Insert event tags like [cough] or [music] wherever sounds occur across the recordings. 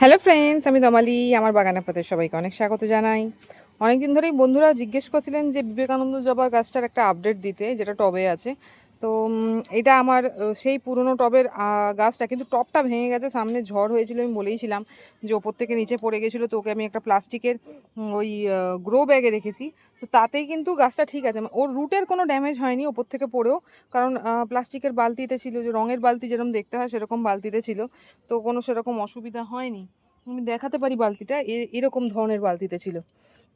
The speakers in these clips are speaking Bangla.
হ্যালো ফ্রেন্ডস আমি দমালি আমার বাগানে আপনাদের সবাইকে অনেক স্বাগত জানাই। অনেকদিন ধরেই বন্ধুরা জিজ্ঞেস করছিলেন যে বিবেকানন্দ জবার গাছটার একটা আপডেট দিতে, যেটা টবে আছে। তো এটা আমার সেই পুরনো টবের গাছটা, কিন্তু টবটা ভেঙে গেছে, সামনে ঝড় হয়েছিল, আমি বলেইছিলাম যে ওপর থেকে নিচে পড়ে গেছিল, তো ওকে আমি একটা প্লাস্টিকের ওই গ্রো ব্যাগে রেখেছি। তো তাতেই কিন্তু গাছটা ঠিক আছে, ওর রুটের কোনো ড্যামেজ হয়নি ওপর থেকে পড়েও, কারণ প্লাস্টিকের বালতিতে ছিল, যে রঙের বালতি যেরকম দেখতে হয়, সেরকম বালতিতে ছিল, তো কোনো সেরকম অসুবিধা হয়নি। আমি দেখাতে পারি বালতিটা। এরকম ধরনের বালতিতে ছিল।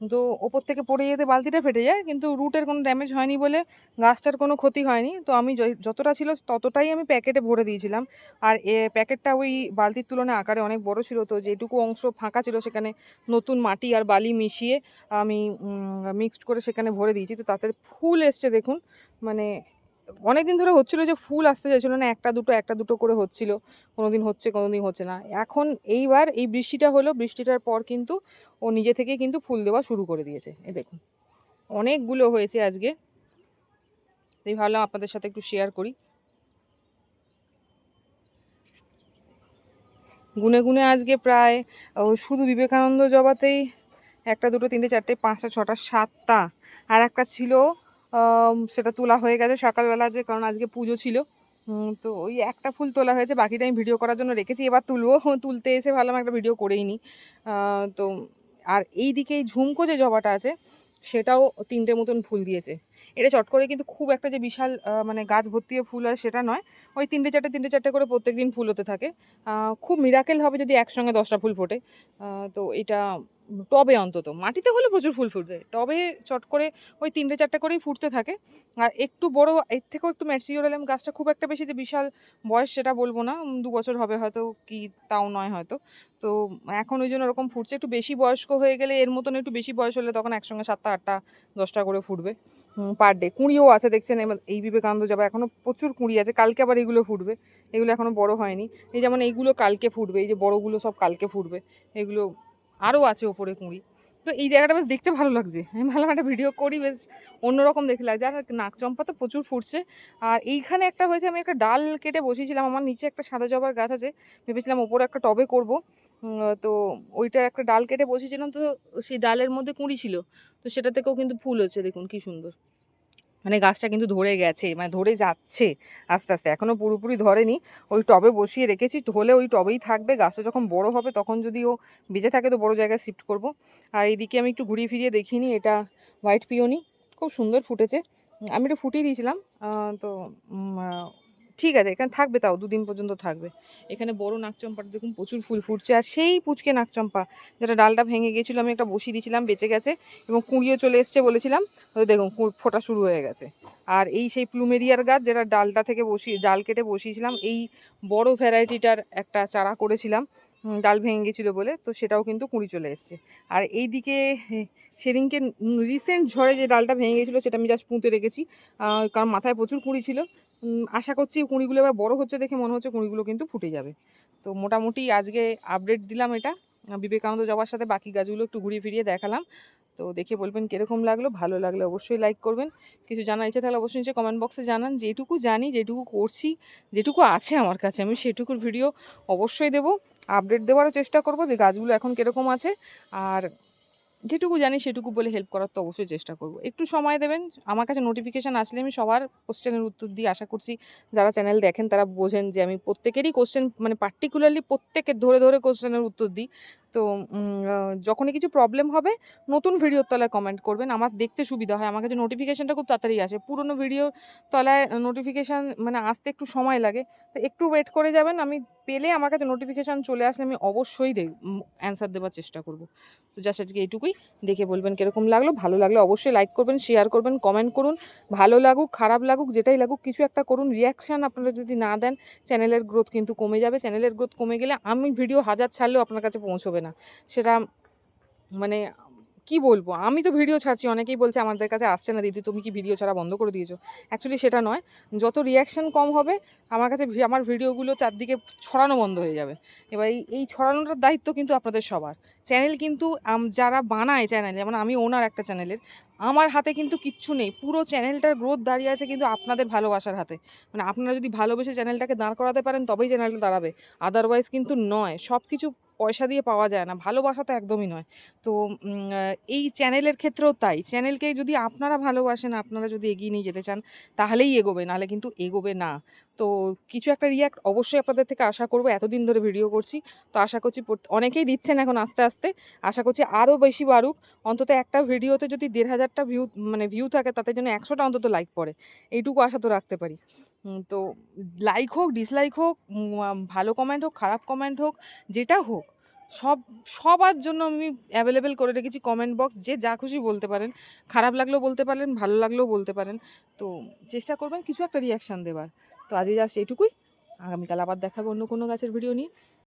তো ওপর থেকে পড়ে যেতে বালতিটা ফেটে যায়, কিন্তু রুটের কোনো ড্যামেজ হয়নি বলে গাছটার কোনো ক্ষতি হয়নি। তো আমি যতটা ছিল ততটাই আমি প্যাকেটে ভরে দিয়েছিলাম। আর এ প্যাকেটটা ওই বালতির তুলনায় আকারে অনেক বড় ছিল। তো যেটুকু অংশ ফাঁকা ছিল সেখানে নতুন মাটি আর বালি মিশিয়ে আমি মিক্সড করে সেখানে ভরে দিয়েছি। তো তাতে ফুল এসছে দেখুন। মানে অনেক দিন ধরে হচ্ছিল যে ফুল আসতে চাইছিল না, একটা দুটো একটা দুটো করে হচ্ছিল। কোনো দিন হচ্ছে কোনো দিন হচ্ছে না। এখন এইবার এই বৃষ্টিটা হলো, বৃষ্টিটার পর কিন্তু ও নিজে থেকেই কিন্তু ফুল দেওয়া শুরু করে দিয়েছে। এ দেখুন, অনেকগুলো হয়েছে আজকে। তাই ভাবলাম আপনাদের সাথে একটু শেয়ার করি। গুনে গুনে আজকে প্রায় শুধু বিবেকানন্দ জবাতেই একটা, দুটো, তিনটে, চারটে, পাঁচটা, ছটা, সাতটা, আর একটা ছিল সেটা তোলা হয়ে গেছে সকালবেলা যে, কারণ আজকে পুজো ছিল। তো ওই একটা ফুল তোলা হয়েছে, বাকিটা আমি ভিডিও করার জন্য রেখেছি, এবার তুলবো। [laughs] তুলতে এসে ভাবলাম একটা ভিডিও করেই নিই। তো আর এই দিকে এই ঝুমকো যে জবাটা আছে, সেটাও তিনটে মতন ফুল দিয়েছে। এটা চট করে কিন্তু খুব একটা যে বিশাল মানে গাছ ভর্তি ফুল হয় সেটা নয়, ওই তিনটে চারটে তিনটে চারটে করে প্রত্যেক দিন ফুল হতে থাকে। খুব মিরাকেল হবে যদি একসঙ্গে দশটা ফুল ফোটে। তো এটা টবে অন্তত। মাটিতে হলে প্রচুর ফুল ফুটবে। টবে চট করে ওই তিনটে চারটে করেই ফুটতে থাকে। আর একটু বড়, এর থেকেও একটু ম্যাচিওর হলাম গাছটা খুব একটা বেশি যে বিশাল বয়স সেটা বলব না। দু বছর হবে হয়তো কি তাও নয় হয়তো। তো এখন ওই জন্য ওরকম ফুটছে। একটু বেশি বয়স্ক হয়ে গেলে এর মতন একটু বেশি বয়স হলে তখন একসঙ্গে সাতটা, আটটা, দশটা করে ফুটবে। পার ডে কুঁড়িও আছে দেখছেন? এই বিবেকানন্দ যাবে। এখনও প্রচুর কুঁড়ি আছে। কালকে আবার এগুলো ফুটবে। এগুলো এখনও বড় হয়নি। এই যেমন এইগুলো কালকে ফুটবে। এই যে বড়গুলো সব কালকে ফুটবে। এগুলো আরও আছে ওপরে কুঁড়ি। তো এই জায়গাটা বেশ দেখতে ভালো লাগছে। আমি ভালো একটা ভিডিও করি, বেশ অন্যরকম দেখতে লাগছে। আর নাক চম্পা তো প্রচুর ফুটছে। আর এইখানে একটা হয়েছে, আমি একটা ডাল কেটে বসিয়েছিলাম। আমার নিচে একটা সাদা জবার গাছ আছে। ভেবেছিলাম ওপরে একটা টবে করব। তো ওইটা একটা ডাল কেটে বসিয়েছিলাম। তো সেই ডালের মধ্যে কুঁড়ি ছিল। তো সেটা থেকেও কিন্তু ফুল হচ্ছে, দেখুন কি সুন্দর। মানে গাছটা কিন্তু ধরে গেছে মানে ধরে যাচ্ছে আস্তে আস্তে এখনও পুরোপুরি ধরেনি। ওই টবে বসিয়ে রেখেছি, হলে ওই টবেই থাকবে, গাছটা যখন বড় হবে তখন যদি ও বেঁচে থাকে তো বড় জায়গায় শিফট করব। আর এইদিকে আমি একটু ঘুরিয়ে ফিরিয়ে দেখিনি এটা হোয়াইট পিওনি খুব সুন্দর ফুটেছে। আমি একটু ফুটিয়ে দিয়েছিলাম তো ঠিক আছে, এখানে থাকবে তাও, দুদিন পর্যন্ত থাকবে। এখানে বড় নাকচম্পাটা দেখুন প্রচুর ফুল ফুটছে, আর সেই পুচকে নাকচম্পা যেটা ডালটা ভেঙে গিয়েছিল আমি একটা বসিয়ে দিয়েছিলাম, বেঁচে গেছে এবং কুঁড়িও চলে এসছে বলেছিলাম দেখুন ফোটা শুরু হয়ে গেছে। আর এই সেই প্লুমেরিয়ার গাছ যেটা ডালটা থেকে বসিয়ে, ডাল কেটে বসিয়েছিলাম, এই বড় ভ্যারাইটিটার একটা চারা করেছিলাম ডাল ভেঙে গেছিল বলে, তো সেটাও কিন্তু কুঁড়ি চলে এসছে। আর এই দিকে সেদিনকে রিসেন্ট ঝড়ে যে ডালটা ভেঙে গেছিল, সেটা আমি জাস্ট পুঁতে রেখেছি কারণ মাথায় প্রচুর কুঁড়ি ছিল আশা করছি কুঁড়িগুলো এবার বড় হচ্ছে দেখে মনে হচ্ছে কুঁড়িগুলো কিন্তু ফুটে যাবে। তো মোটামুটি আজকে আপডেট দিলাম এটা। বিবেকানন্দ যাওয়ার সাথে বাকি গাছগুলো একটু ঘুরিয়ে ফিরিয়ে দেখালাম। তো দেখে বলবেন কীরকম লাগল, ভালো লাগলে অবশ্যই লাইক করবেন। কিছু জানার ইচ্ছা থাকলে অবশ্যই নিচে কমেন্ট বক্সে জানান। যেটুকু জানি, যেটুকু করছি, যেটুকু আছে আমার কাছে, আমি সেটুকুর ভিডিও অবশ্যই দেবো। আপডেট দেওয়ারও চেষ্টা করব যে গাছগুলো এখন কীরকম আছে। আর যেটুকু জানি সেটুকু বলে হেল্প করার তো অবশ্যই চেষ্টা করব। একটু সময় দেবেন, আমার কাছে নোটিফিকেশান আসলে আমি সবার কোশ্চেনের উত্তর দিই আশা করছি যারা চ্যানেল দেখেন তারা বোঝেন যে আমি প্রত্যেকেরই কোশ্চেন মানে পার্টিকুলারলি প্রত্যেকের ধরে ধরে কোশ্চেনের উত্তর দিই। তো যখনই কিছু প্রবলেম হবে, নতুন ভিডিওর তলায় কমেন্ট করবেন। আমার দেখতে সুবিধা হয়। আমার কাছে নোটিফিকেশানটা খুব তাড়াতাড়ি আসে। পুরনো ভিডিওর তলায় নোটিফিকেশান মানে আসতে একটু সময় লাগে। তো একটু ওয়েট করে যাবেন। আমি পেলে আমার কাছে নোটিফিকেশান চলে আসলে আমি অবশ্যই দেখ অ্যান্সার দেওয়ার চেষ্টা করব। তো জাস্ট আজকে এইটুকুই। দেখে বলবেন কীরকম লাগল। ভালো লাগলে অবশ্যই লাইক করবেন শেয়ার করবেন কমেন্ট করুন। ভালো লাগুক, খারাপ লাগুক, যেটাই লাগুক, কিছু একটা করুন। রিয়াকশান আপনারা যদি না দেন চ্যানেলের গ্রোথ কিন্তু কমে যাবে। চ্যানেলের গ্রোথ কমে গেলে আমি ভিডিও হাজার ছাড়লেও আপনার কাছে পৌঁছবে সেটা মানে কি বলব? আমি তো ভিডিও ছাড়ছি, অনেকেই বলছে আমাদের কাছে আসছে না, দিদি, তুমি কি ভিডিও ছাড়া বন্ধ করে দিয়েছ? অ্যাকচুয়ালি সেটা নয়। যত রিয়াকশন কম হবে, আমার কাছে আমার ভিডিওগুলো চারদিকে ছড়ানো বন্ধ হয়ে যাবে। এবার এই এই ছড়ানোটার দায়িত্ব কিন্তু আপনাদের সবার। চ্যানেল কিন্তু যারা বানায় চ্যানেল যেমন আমি ওনার একটা চ্যানেলের আমার হাতে কিন্তু কিচ্ছু নেই। পুরো চ্যানেলটার গ্রোথ দাঁড়িয়ে আছে কিন্তু আপনাদের ভালোবাসার হাতে। মানে আপনারা যদি ভালোবেসে চ্যানেলটাকে দাঁড় করাতে পারেন, তবেই চ্যানেলটা দাঁড়াবে। আদারওয়াইজ কিন্তু নয়। সব কিছু পয়সা দিয়ে পাওয়া যায় না, ভালোবাসা তো একদমই নয়। তো এই চ্যানেলের ক্ষেত্রেও তাই চ্যানেলকে যদি আপনারা ভালোবাসেন, আপনারা যদি এগিয়ে নিয়ে যেতে চান, তাহলেই এগোবে, নাহলে কিন্তু এগোবে না। তো কিছু একটা রিয়াক্ট অবশ্যই আপনাদের থেকে আশা করব, এতদিন ধরে ভিডিও করছি। তো আশা করছি অনেকেই দিচ্ছেন এখন আস্তে আস্তে। আশা করছি আরও বেশি বাড়ুক। অন্তত একটা ভিডিওতে যদি দেড় হাজারটা ভিউ মানে ভিউ থাকে, তাতে যেন একশোটা অন্তত লাইক পড়ে। এইটুকু আশা তো রাখতে পারি। তো লাইক হোক ডিসলাইক হোক ভালো কমেন্ট হোক, খারাপ কমেন্ট হোক, যেটা হোক সব, সবার জন্য আমি অ্যাভেলেবেল করে রেখেছি কমেন্ট বক্স যে যা খুশি বলতে পারেন। খারাপ লাগলেও বলতে পারেন, ভালো লাগলেও বলতে পারেন। তো চেষ্টা করবেন কিছু একটা রিয়াকশান দেবার। তো আজকে জাস্ট এইটুকুই। আগামীকাল আবার দেখাবো অন্য কোনো গাছের ভিডিও নিয়ে।